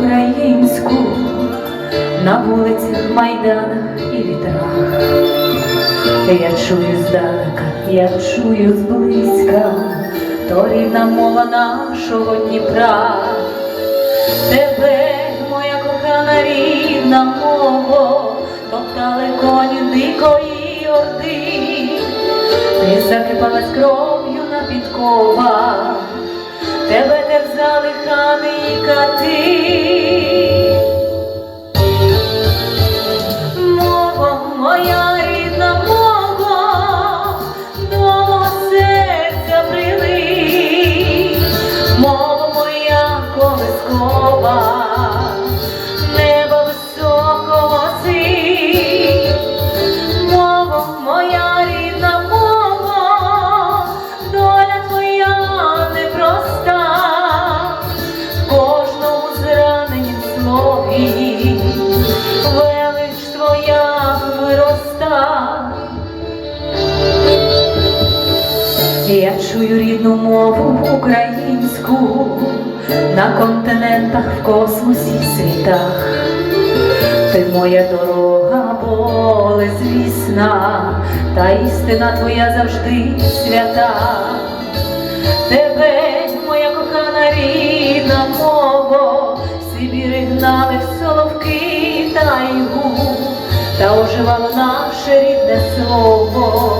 українську на вулицях, майданах і вітрах. Я чую здалека, я чую зблизька, то рідна мова нашого Дніпра. Тебе, моя кохана рідна мова, топтали коні дикої орди, ти закипалась кров'ю на підкова, тебе не взяли хани і кати. Я чую рідну мову українську на континентах, в космосі і світах. Ти моя дорога, боле звісна, та істина твоя завжди свята. Тебе, моя кохана рідна мова, Сибіри гнали в соловки тайгу, та оживало наше рідне слово.